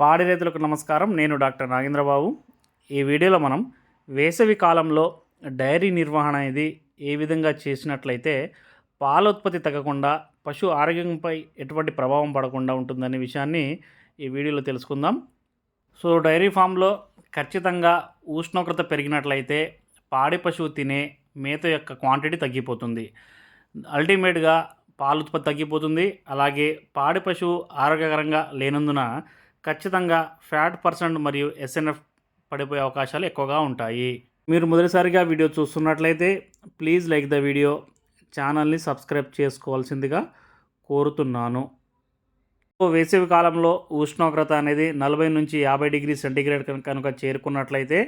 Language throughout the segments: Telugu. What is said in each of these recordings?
పాడి రైతులకు నమస్కారం. నేను డాక్టర్ నాగేంద్రబాబు. ఈ వీడియోలో మనం వేసవి కాలంలో డైరీ నిర్వహణ అనేది ఏ విధంగా చేసినట్లయితే పాల ఉత్పత్తి తగ్గకుండా పశు ఆరోగ్యంపై ఎటువంటి ప్రభావం పడకుండా ఉంటుందనే విషయాన్ని ఈ వీడియోలో తెలుసుకుందాం. సో డైరీ ఫామ్లో ఖచ్చితంగా ఉష్ణోగ్రత పెరిగినట్లయితే పాడి పశువు తినే మేత యొక్క క్వాంటిటీ తగ్గిపోతుంది. అల్టిమేట్గా పాల ఉత్పత్తి తగ్గిపోతుంది. అలాగే పాడి పశువు ఆరోగ్యకరంగా లేనందున ఖచ్చితంగా ఫ్యాట్ పర్సెంట్ మరియు ఎస్ఎన్ఎఫ్ పడిపోయే అవకాశాలు ఎక్కువగా ఉంటాయి. మీరు మొదటిసారిగా వీడియో చూస్తున్నట్లయితే ప్లీజ్ లైక్ ద వీడియో ఛానల్ని సబ్స్క్రైబ్ చేసుకోవాల్సిందిగా కోరుతున్నాను. వేసవి కాలంలో ఉష్ణోగ్రత అనేది నలభై నుంచి యాభై డిగ్రీ సెంటీగ్రేడ్ కనుక కనుక చేరుకున్నట్లయితే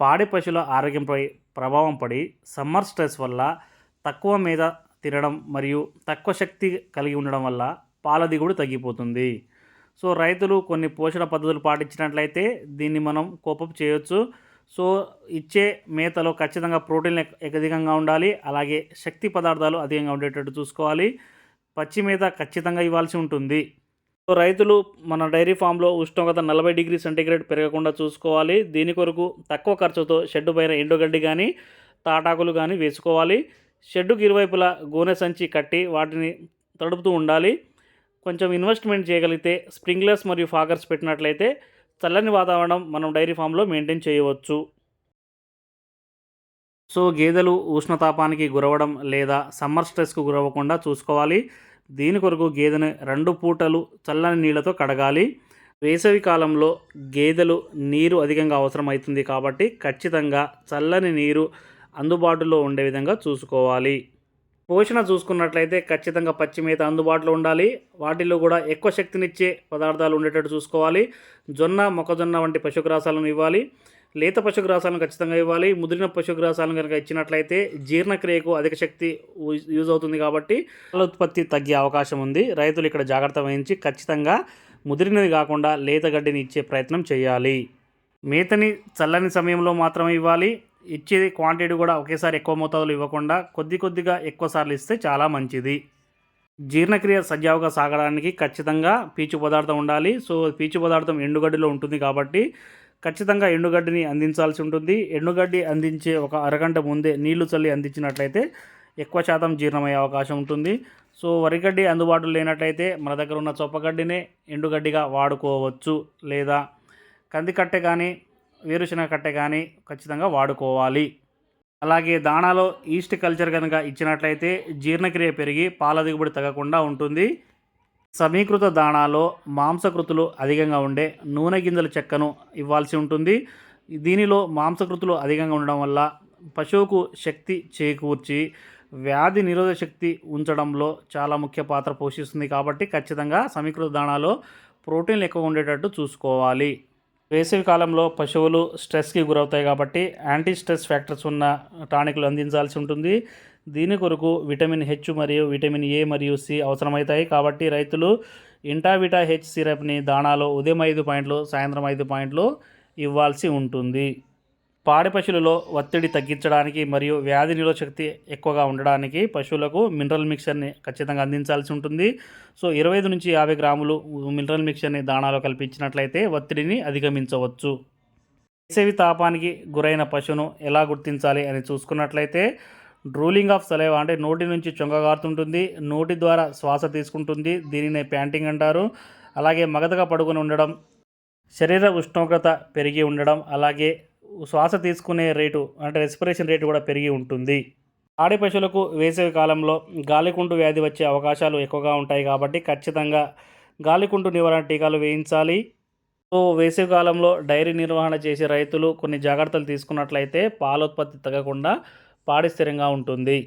పాడి పశువుల ఆరోగ్యంపై ప్రభావం పడి సమ్మర్ స్ట్రెస్ వల్ల తక్కువ మీద తినడం మరియు తక్కువ శక్తి కలిగి ఉండడం వల్ల పాల దిగుడు తగ్గిపోతుంది. సో రైతులు కొన్ని పోషణ పద్ధతులు పాటించినట్లయితే దీన్ని మనం కోపం చేయొచ్చు. సో ఇచ్చే మేతలో ఖచ్చితంగా ప్రోటీన్ అధికంగా ఉండాలి. అలాగే శక్తి పదార్థాలు అధికంగా ఉండేటట్టు చూసుకోవాలి. పచ్చి మేత ఖచ్చితంగా ఇవ్వాల్సి ఉంటుంది. సో రైతులు మన డైరీ ఫామ్లో ఉష్ణోగ్రత నలభై డిగ్రీ సెంటీగ్రేడ్ పెరగకుండా చూసుకోవాలి. దీని కొరకు తక్కువ ఖర్చుతో షెడ్డు పైన ఎండుగడ్డి కానీ తాటాకులు కానీ వేసుకోవాలి. షెడ్డుకి ఇరువైపులా గోనె సంచి కట్టి వాటిని తడుపుతూ ఉండాలి. కొంచెం ఇన్వెస్ట్మెంట్ చేయగలిగితే స్ప్రింక్లర్స్ మరియు ఫాగర్స్ పెట్టినట్లయితే చల్లని వాతావరణం మనం డైరీ ఫామ్లో మెయింటైన్ చేయవచ్చు. సో గేదెలు ఉష్ణతాపానికి గురవడం లేదా సమ్మర్ స్ట్రెస్కు గురవ్వకుండా చూసుకోవాలి. దీని కొరకు గేదెను రెండు పూటలు చల్లని నీళ్ళతో కడగాలి. వేసవి కాలంలో గేదెలు నీరు అధికంగా అవసరమవుతుంది కాబట్టి ఖచ్చితంగా చల్లని నీరు అందుబాటులో ఉండే విధంగా చూసుకోవాలి. పోషణ చూసుకున్నట్లయితే ఖచ్చితంగా పచ్చి మేత అందుబాటులో ఉండాలి. వాటిలో కూడా ఎక్కువ శక్తినిచ్చే పదార్థాలు ఉండేటట్టు చూసుకోవాలి. జొన్న మొక్కజొన్న వంటి పశుగ్రాసాలను ఇవ్వాలి. లేత పశుగ్రాసాలను ఖచ్చితంగా ఇవ్వాలి. ముదిరిన పశుగ్రాసాలను కనుక ఇచ్చినట్లయితే జీర్ణక్రియకు అధిక శక్తి యూజ్ అవుతుంది కాబట్టి పాల ఉత్పత్తి తగ్గే అవకాశం ఉంది. రైతులు ఇక్కడ జాగ్రత్త వహించి ఖచ్చితంగా ముదిరినది కాకుండా లేత గడ్డిని ఇచ్చే ప్రయత్నం చేయాలి. మేతని చల్లని సమయంలో మాత్రమే ఇవ్వాలి. ఇచ్చే క్వాంటిటీ కూడా ఒకేసారి ఎక్కువ మోతాదులో ఇవ్వకుండా కొద్ది కొద్దిగా ఎక్కువ సార్లు ఇస్తే చాలా మంచిది. జీర్ణక్రియ సజావుగా సాగడానికి ఖచ్చితంగా పీచు పదార్థం ఉండాలి. సో పీచు పదార్థం ఎండుగడ్డిలో ఉంటుంది కాబట్టి ఖచ్చితంగా ఎండుగడ్డిని అందించాల్సి ఉంటుంది. ఎండుగడ్డి అందించే ఒక అరగంట ముందే నీళ్ళు చల్లి అందించినట్లయితే ఎక్కువ శాతం జీర్ణమయ్యే అవకాశం ఉంటుంది. సో వరిగడ్డి అందుబాటులో లేనట్లయితే మన దగ్గర ఉన్న చొప్పగడ్డినే ఎండుగడ్డిగా వాడుకోవచ్చు. లేదా కందికట్టె కానీ వేరుశనగ కట్టె కానీ ఖచ్చితంగా వాడుకోవాలి. అలాగే దాణాలో ఈస్ట్ కల్చర్ కనుక ఇచ్చినట్లయితే జీర్ణక్రియ పెరిగి పాల దిగుబడి తగ్గకుండా ఉంటుంది. సమీకృత దాణాలో మాంసకృతులు అధికంగా ఉండే నూనె గింజల చెక్కను ఇవ్వాల్సి ఉంటుంది. దీనిలో మాంసకృతులు అధికంగా ఉండడం వల్ల పశువుకు శక్తి చేకూర్చి వ్యాధి నిరోధక శక్తి ఉంచడంలో చాలా ముఖ్య పాత్ర పోషిస్తుంది కాబట్టి ఖచ్చితంగా సమీకృత దాణాలో ప్రోటీన్లు ఎక్కువ ఉండేటట్టు చూసుకోవాలి. వేసవి కాలంలో పశువులు స్ట్రెస్కి గురవుతాయి కాబట్టి యాంటీ స్ట్రెస్ ఫ్యాక్టర్స్ ఉన్న టానిక్లు అందించాల్సి ఉంటుంది. దీని కొరకు విటమిన్ హెచ్ మరియు విటమిన్ ఏ మరియు సి అవసరమవుతాయి. కాబట్టి రైతులు ఇంటావిటా హెచ్ సిరప్ని దాణాలో ఉదయం ఐదు పాయింట్లు సాయంత్రం ఐదు పాయింట్లు ఇవ్వాల్సి ఉంటుంది. పాడి పశువులలో ఒత్తిడి తగ్గించడానికి మరియు వ్యాధి నిరోధక శక్తి ఎక్కువగా ఉండడానికి పశువులకు మినరల్ మిక్చర్ని ఖచ్చితంగా అందించాల్సి ఉంటుంది. సో ఇరవై ఐదు నుంచి యాభై గ్రాములు మినరల్ మిక్చర్ని దాణాలో కల్పించినట్లయితే ఒత్తిడిని అధిగమించవచ్చు. వేసవి తాపానికి గురైన పశువును ఎలా గుర్తించాలి అని చూసుకున్నట్లయితే డ్రూలింగ్ ఆఫ్ సలైవా అంటే నోటి నుంచి చొంగగారుతుంటుంది నోటి ద్వారా శ్వాస తీసుకుంటుంది. దీనిని ప్యాంటింగ్ అంటారు. అలాగే మగతగా పడుకుని ఉండడం శరీర ఉష్ణోగ్రత పెరిగి ఉండడం అలాగే శ్వాస తీసుకునే రేటు అంటే రెస్పిరేషన్ రేటు కూడా పెరిగి ఉంటుంది. ఆడి పశువులకు వేసవి కాలంలో గాలికుంటు వ్యాధి వచ్చే అవకాశాలు ఎక్కువగా ఉంటాయి కాబట్టి ఖచ్చితంగా గాలికుంటు నివారణ టీకాలు వేయించాలి. సో వేసవి కాలంలో డైరీ నిర్వహణ చేసే రైతులు కొన్ని జాగ్రత్తలు తీసుకున్నట్లయితే పాల ఉత్పత్తి తగ్గకుండా పాడి స్థిరంగా ఉంటుంది.